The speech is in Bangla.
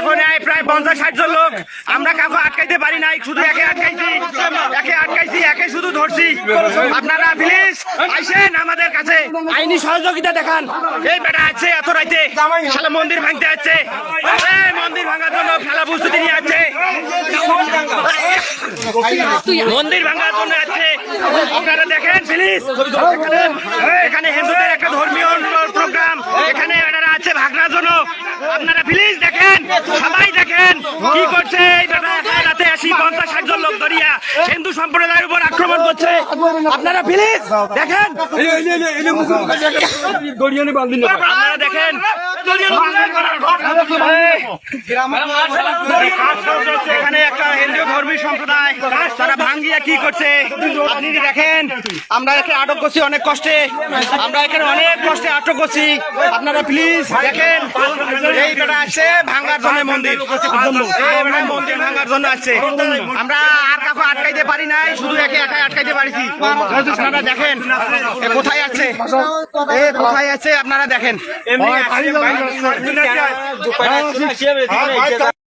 এখন এই প্রায় পঞ্চাশ ষাট জন লোক। আমরা কাউকে আটকাইতে পারি নাই শুধু একে আটকাইছি। একে আটকাইছি একে শুধু ধরছি। আপনারা প্লিজ আইসেন আমাদের কাছে। আইনি সহযোগিতা দেখান। এই বেটা আছে এত রাইতে। শালা মন্দির ভাঙতে আছে মন্দির ভাঙার জন্য খেলা প্রস্তুতি নিয়ে আছে মন্দির ভাঙার জন্য আছে আপনারা দেখেন প্লিজ এখানে হিন্দুদের একটা ধর্মীয় প্রোগ্রাম এখানে এনারা আছে ভাগনার জন্য আপনারা প্লিজ দেখেন সবাই দেখেন কি করছে এই রাতে আসি পঞ্চাশ ষাট জন লোক ধরিয়া হিন্দু সম্প্রদায়ের উপর আক্রমণ করছে আপনারা প্লিজ দেখেন আপনারা দেখেন এখানে একটা সম্প্রদায় তারা ভাঙ্গিয়া কি করছে আপনি দেখেন আমরা একে আটক করছি অনেক কষ্টে আমরা এখানে অনেক কষ্টে আটক করছি আপনারা প্লিজ দেখেন এই বেটা আছে ভাঙ্গার জন্য মন্দির মন্দির ভাঙ্গার জন্য আছে আমরা আর কাউকে আটকাইতে পারি নাই শুধু একে একাই আটকাইতে পারিছি আপনারা দেখেন কোথায় আছে এ কোথায় আছে আপনারা দেখেন